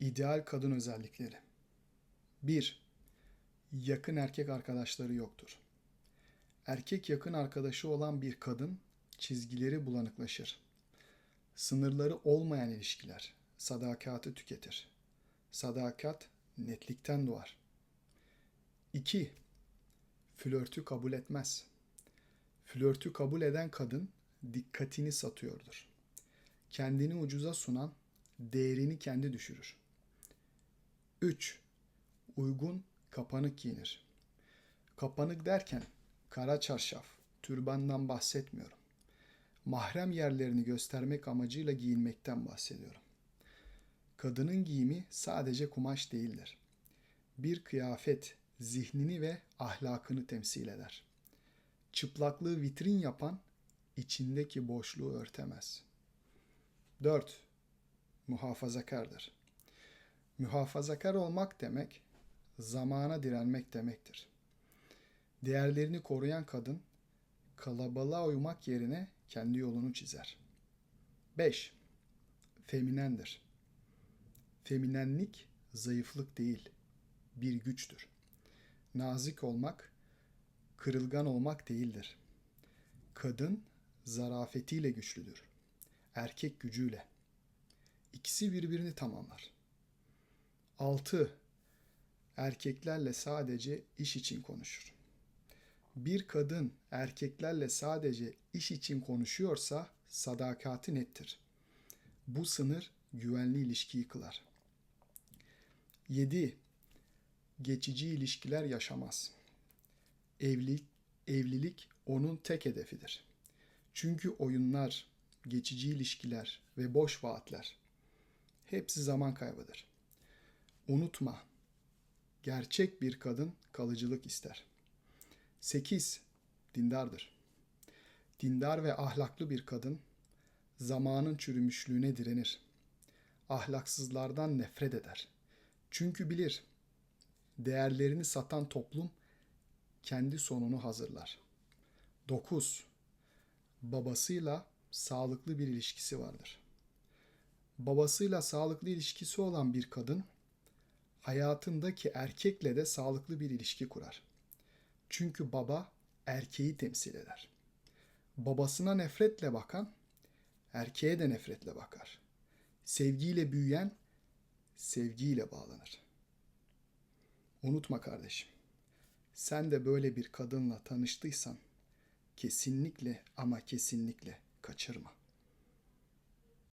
İdeal kadın özellikleri. 1. Yakın erkek arkadaşları yoktur. Erkek yakın arkadaşı olan bir kadın çizgileri bulanıklaşır. Sınırları olmayan ilişkiler sadakatı tüketir. Sadakat netlikten doğar. 2. Flörtü kabul etmez. Flörtü kabul eden kadın dikkatini satıyordur. Kendini ucuza sunan değerini kendi düşürür. 3. Uygun kapanık giyinir. Kapanık derken kara çarşaf, türbandan bahsetmiyorum. Mahrem yerlerini göstermek amacıyla giyinmekten bahsediyorum. Kadının giyimi sadece kumaş değildir. Bir kıyafet zihnini ve ahlakını temsil eder. Çıplaklığı vitrin yapan içindeki boşluğu örtemez. 4. Muhafazakardır. Muhafazakar olmak demek zamana direnmek demektir. Değerlerini koruyan kadın kalabalığa uymak yerine kendi yolunu çizer. 5. Feminendir. Feminenlik zayıflık değil, bir güçtür. Nazik olmak, kırılgan olmak değildir. Kadın zarafetiyle güçlüdür. Erkek gücüyle. İkisi birbirini tamamlar. 6. Erkeklerle sadece iş için konuşur. Bir kadın erkeklerle sadece iş için konuşuyorsa sadakati nettir. Bu sınır güvenli ilişkiyi kılar. 7. Geçici ilişkiler yaşamaz. Evlilik, evlilik onun tek hedefidir. Çünkü oyunlar, geçici ilişkiler ve boş vaatler hepsi zaman kaybıdır. Unutma, gerçek bir kadın kalıcılık ister. 8. Dindardır. Dindar ve ahlaklı bir kadın zamanın çürümüşlüğüne direnir. Ahlaksızlardan nefret eder. Çünkü bilir, değerlerini satan toplum kendi sonunu hazırlar. 9. Babasıyla sağlıklı bir ilişkisi vardır. Babasıyla sağlıklı ilişkisi olan bir kadın hayatındaki erkekle de sağlıklı bir ilişki kurar. Çünkü baba erkeği temsil eder. Babasına nefretle bakan erkeğe de nefretle bakar. Sevgiyle büyüyen sevgiyle bağlanır. Unutma kardeşim. Sen de böyle bir kadınla tanıştıysan kesinlikle ama kesinlikle kaçırma.